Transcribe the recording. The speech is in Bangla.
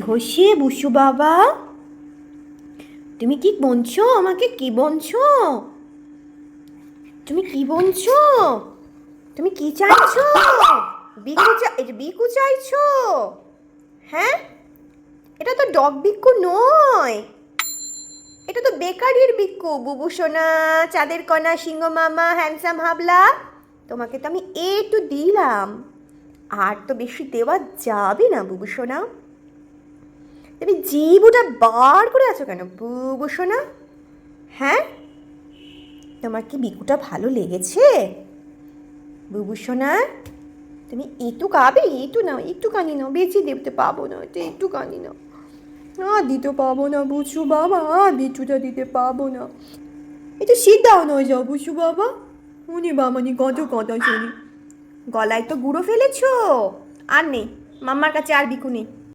হসে বুসু বাবা। তুমি কি বলছো আমাকে কি বলছো তুমি কি বলছো তুমি কি চাইছো? বিকু বিকু চাইছো? হ্যাঁ? এটা তো ডগ বিক্কু নয়। এটা তো বেকারির বিক্কু বুবু সোনা চাঁদের কণা, সিংহ মামা, হ্যান্ডসাম হাবলা। তোমাকে তো আমি একটু দিলাম। আর তো বেশি দেওয়া যাবে না বুবু সোনা তুমি জিবুটা বার করে আছো কেন, বুবু সোনা? হ্যাঁ? তোমার কি বিকুটা ভালো লেগেছে? বুবু সোনা, তুমি একটু কাবে একটু নাও একটু কানি নাও বেঁচে দিতে পাবো না এটা একটু কানি নাও। না দিতে পাবো না বুঝু বাবা বিচুটা দিতে পাবো না। শীত দাও নয় যাও বুঝু বাবা। উনি বামানি কত কথা শুনি। গলায় তো গুঁড়ো ফেলেছো? আর নেই, মাম্মার কাছে আর বিকু নেই।